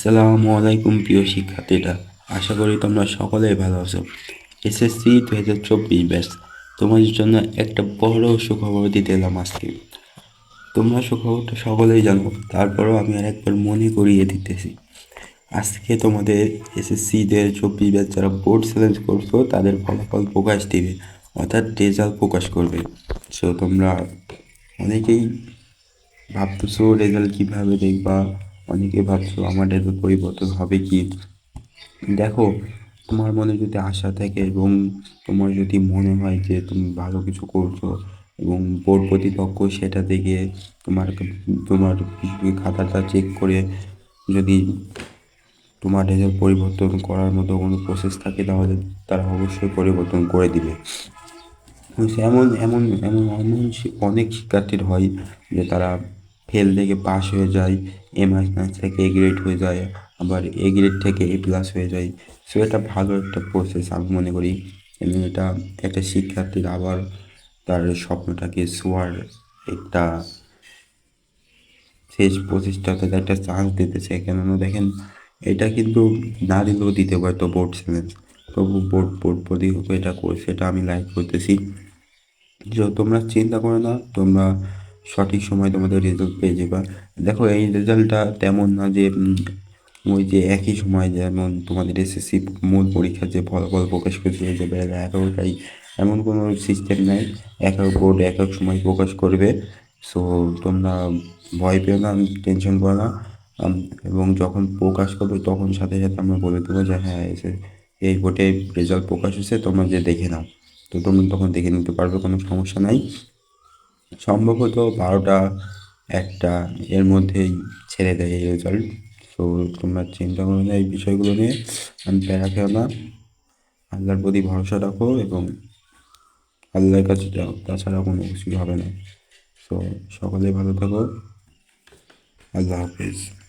আসসালামু আলাইকুম প্রিয় শিক্ষার্থীরা। আশা করি তোমরা সকলেই ভালো আছো। এসএসসি দু হাজার চব্বিশ ব্যাস তোমাদের জন্য একটা বড় সুখবর দিতে এলাম আজকে। তোমরা সুখবরটা সকলেই জানো, তারপরেও আমি আর একবার মনে করিয়ে দিতেছি। আজকে তোমাদের এসএসসি দু হাজার চব্বিশ ব্যাচ যারা বোর্ড চ্যালেঞ্জ করছ, তাদের ফলাফল প্রকাশ দিবে, অর্থাৎ রেজাল্ট প্রকাশ করবে। সো তোমরা অনেকেই ভাবতেছো রেজাল্ট কীভাবে দেখবা? অনেকে ভাবছ আমার রেজাল্ট পরিবর্তন হবে কি? দেখো, তোমার মনে যদি আশা থাকে এবং তোমার যদি মনে হয় যে তুমি ভালো কিছু করছ এবং বোর্ড প্রতিপক্ষ সেটা দেখে তোমার তোমার খাতাটা চেক করে যদি তোমার রেজাল্ট পরিবর্তন করার মতো কোনো প্রসেস থাকে, তাহলে তারা অবশ্যই পরিবর্তন করে দিবে। এমন এমন এমন এমন অনেক শিক্ষার্থীর হয় যে তারা ফেল থেকে পাস হয়ে যায় এ মাইনাস থেকে এ গ্রেড হয়ে যায়, আবার এ গ্রেড থেকে এ প্লাস হয়ে যায়। সো এটা ভালো একটা প্রসেস আমি মনে করি। এবং এটা একটা শিক্ষার্থীর আবার তার স্বপ্নটাকে ছোঁয়ার একটা শেষ প্রচেষ্টাতে একটা চান্স দিতেছে। কেননা দেখেন, এটা কিন্তু না দিলেও দিতে পারতো বোর্ড চ্যালেঞ্জ তবু বোর্ড বোর্ড প্রতিপক্ষ এটা করছে এটা আমি লাইক করতেছি। যে তোমরা চিন্তা করো না, তোমরা সঠিক সময় তোমাদের রেজাল্ট পেয়ে যাবা। দেখো, এই রেজাল্টটা তেমন না যে ওই যে একই সময় যেমন তোমাদের এসএসসি মূল পরীক্ষার যে ফলাফল প্রকাশ করছে যে বেলা এগারোটাই, এমন কোনো সিস্টেম নাই। এক এক বোর্ড এক এক সময় প্রকাশ করবে। সো তোমরা ভয় পেও না টেনশন করো না। এবং যখন প্রকাশ করবে, তখন সাথে সাথে আমরা বলে দেবো যে হ্যাঁ এসে এই বোর্ডে রেজাল্ট প্রকাশ হয়েছে, তোমরা যে দেখে নাও। তো তোমরা তখন দেখে নিতে পারবে, কোনো সমস্যা নাই। সম্ভবত বারোটা একটা এর মধ্যেই ছেড়ে দেয় এই রেজাল্ট তো তোমরা চিন্তা করো না, এই বিষয়গুলো নিয়ে আমি প্যারা খেও না। আল্লাহর প্রতি ভরসা রাখো এবং আল্লাহর কাছে যাও, তাছাড়া কোনো কিছুই হবে না। তো সকলে ভালো থাকো। আল্লাহ হাফিজ।